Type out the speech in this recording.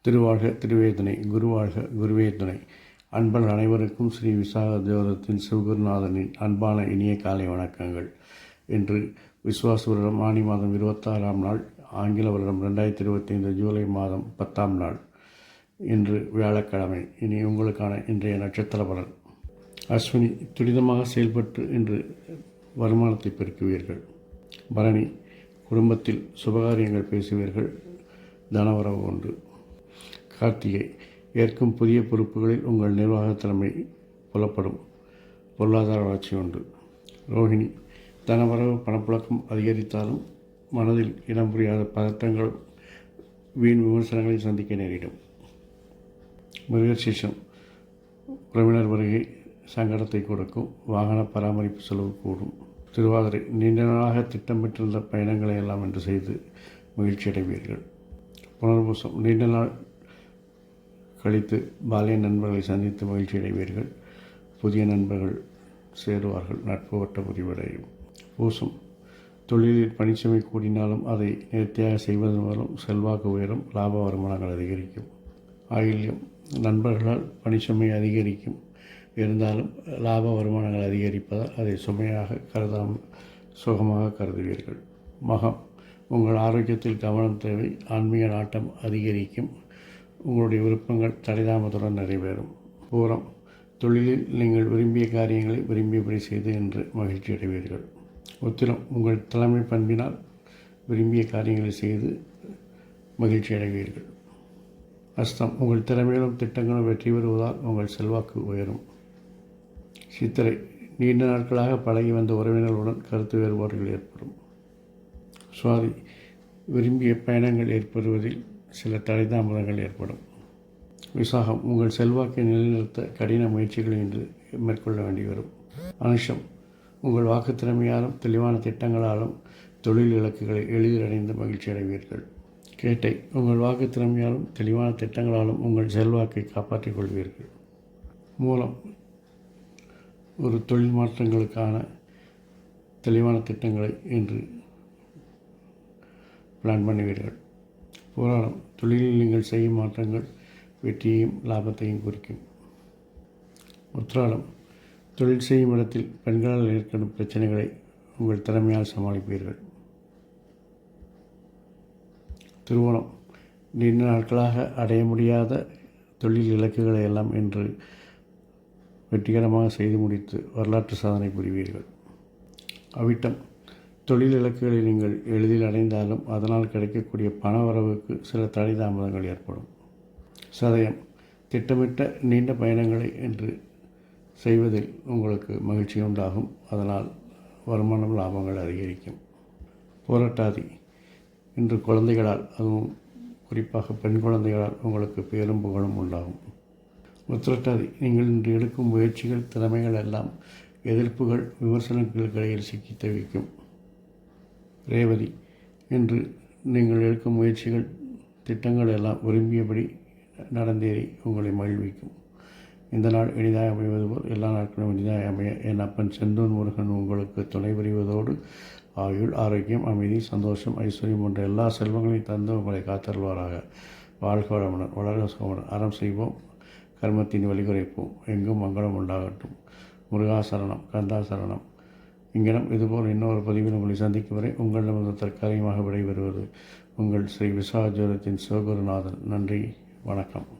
திருவாழ்க திருவேதனை குருவாழ்க குருவே துணை அனைவருக்கும் ஸ்ரீ விசாக தேவரத்தின் சிவகுருநாதனின் அன்பான இனிய காலை வணக்கங்கள். இன்று விஸ்வாச வருடம் ஆணி மாதம் இருபத்தாறாம் நாள் ஆங்கில வருடம் ரெண்டாயிரத்தி இருபத்தைந்து ஜூலை மாதம் பத்தாம் நாள். இன்று வியாழக்கிழமை. இனி உங்களுக்கான இன்றைய நட்சத்திர பலன். அஸ்வினி துரிதமாக செயல்பட்டு இன்று வருமானத்தை பெருக்குவீர்கள். பரணி குடும்பத்தில் சுபகாரியங்கள் பேசுவீர்கள். தனவரவு உண்டு. கார்த்திகை ஏற்கும் புதிய பொறுப்புகளில் உங்கள் நிர்வாக திறமை புலப்படும். பொருளாதார வளர்ச்சி உண்டு. ரோஹிணி தனவரவு பணப்புழக்கம் அதிகரித்தாலும் மனதில் இடம் புரியாத பதட்டங்கள் வீண் விமர்சனங்களை சந்திக்க நேரிடும். மிருகசீஷம் உறவினர் வருகை சங்கடத்தை கொடுக்கும். வாகன பராமரிப்பு செலவு கூடும். திருவாதிரை நீண்ட நாளாக திட்டமிட்டிருந்த பயணங்களை எல்லாம் என்று செய்து மகிழ்ச்சி அடைவீர்கள். புனர்பூசம் நீண்ட நாள் கழித்து பாலிய நண்பர்களை சந்தித்து மகிழ்ச்சி அடைவீர்கள். புதிய நண்பர்கள் சேருவார்கள். நட்பு வட்ட முடிவடையும் பூசம் தொழிலில் பணிச்சுமை கூடினாலும் அதை நேர்த்தியாக செய்வதன் மூலம் செல்வாக்கு உயரும் லாப வருமானங்கள் அதிகரிக்கும். ஆயில்யம் நண்பர்களால் பணிச்சுமை அதிகரிக்கும். இருந்தாலும் லாப வருமானங்கள் அதிகரிப்பதால் அதை சுமையாக கருதாமல் சுகமாக கருதுவீர்கள். மகம் உங்கள் ஆரோக்கியத்தில் கவனம் தேவை ஆன்மீக நாட்டம் அதிகரிக்கும் உங்களுடைய விருப்பங்கள் தலைதாமத்துடன் நிறைவேறும். பூரம் தொழிலில் நீங்கள் விரும்பிய காரியங்களை விரும்பியபடி செய்து என்று மகிழ்ச்சி அடைவீர்கள். உத்திரம் உங்கள் தலைமை பண்பினால் விரும்பிய காரியங்களை செய்து மகிழ்ச்சி அடைவீர்கள். அஸ்தம் உங்கள் திறமையிலும் திட்டங்களும் வெற்றி பெறுவதால் உங்கள் செல்வாக்கு உயரும். சித்திரை நீண்ட நாட்களாக பழகி வந்த உறவினர்களுடன் கருத்து வேறுபாடுகள் ஏற்படும். சுவாதி விரும்பிய பயணங்கள் ஏற்படுவதில் சில தடைதாமதங்கள் ஏற்படும். விசாகம் உங்கள் செல்வாக்கை நிலைநிறுத்த கடின முயற்சிகள் இன்று மேற்கொள்ள வேண்டி வரும். அனுஷம் உங்கள் வாக்கு திறமையாலும் தெளிவான திட்டங்களாலும் தொழில் இலக்குகளை எளிதில் அடைந்து மகிழ்ச்சி அடைவீர்கள் கேட்டை உங்கள் வாக்கு திறமையாலும் தெளிவான திட்டங்களாலும் உங்கள் செல்வாக்கை காப்பாற்றிக் கொள்வீர்கள். மூலம் ஒரு தொழில் மாற்றங்களுக்கான தெளிவான திட்டங்களை இன்று பிளான் பண்ணுவீர்கள். போராடம் தொழிலில் நீங்கள் செய்யும் மாற்றங்கள் வெற்றியையும் லாபத்தையும் குறிக்கும். உத்திராடம் தொழில் செய்யும் இடத்தில் பெண்களால் ஏற்படும் பிரச்சனைகளை உங்கள் திறமையால் சமாளிப்பீர்கள். திருவோணம் நீண்ட நாட்களாக அடைய முடியாத தொழில் இலக்குகளை எல்லாம் இன்று வெற்றிகரமாக செய்து முடித்து வரலாற்று சாதனை புரிவீர்கள். அவிட்டம். தொழில் இலக்குகளை நீங்கள் எளிதில் அடைந்தாலும் அதனால் கிடைக்கக்கூடிய பண வரவுக்கு சில தடை தாமதங்கள் ஏற்படும். சதயம். திட்டமிட்ட நீண்ட பயணங்களை என்று செய்வதில் உங்களுக்கு மகிழ்ச்சி உண்டாகும். அதனால் வருமானம் லாபங்கள் அதிகரிக்கும். போராட்டாதி. இன்று குழந்தைகளால் அதுவும் குறிப்பாக பெண் குழந்தைகளால் உங்களுக்கு பேரும் புகழும் உண்டாகும். உத்திரட்டாதி நீங்கள் இன்று எடுக்கும் முயற்சிகள் திறமைகள் எல்லாம் எதிர்ப்புகள் விமர்சனங்களுக்கு இடையில் சிக்கி தவிக்கும். ரேவதி இன்று நீங்கள் எடுக்கும் முயற்சிகள் திட்டங்கள் எல்லாம் விரும்பியபடி நடந்தேறி உங்களை மகிழ்விக்கும். இந்த நாள் இனிதாக அமைவது போல் எல்லா நாட்களும் இனிதாக அமைய என் அப்பன் செந்தூன் முருகன் உங்களுக்கு துணை புரிவதோடு ஆயுள் ஆரோக்கியம் அமைதி சந்தோஷம் ஐஸ்வர்யம் போன்ற எல்லா செல்வங்களையும் தந்து உங்களை காத்தருள்வாராக. வாழ்க வளமுடன். வளர சுகமுடன் அறம் செய்வோம். கர்மத்தின் வழிகுறைப்போம் எங்கும் மங்களம் உண்டாகட்டும். முருகாசரணம் கந்தாசரணம் இங்கிடம் இதுபோல் இன்னொரு பதிவில் உங்களை சந்திக்கும் வரை உங்களிடமிருந்து தற்காலிகமாக விடைபெறுவது உங்கள் ஸ்ரீ விசாஜோரத்தின் சிவகுருநாதன் நன்றி. வணக்கம்.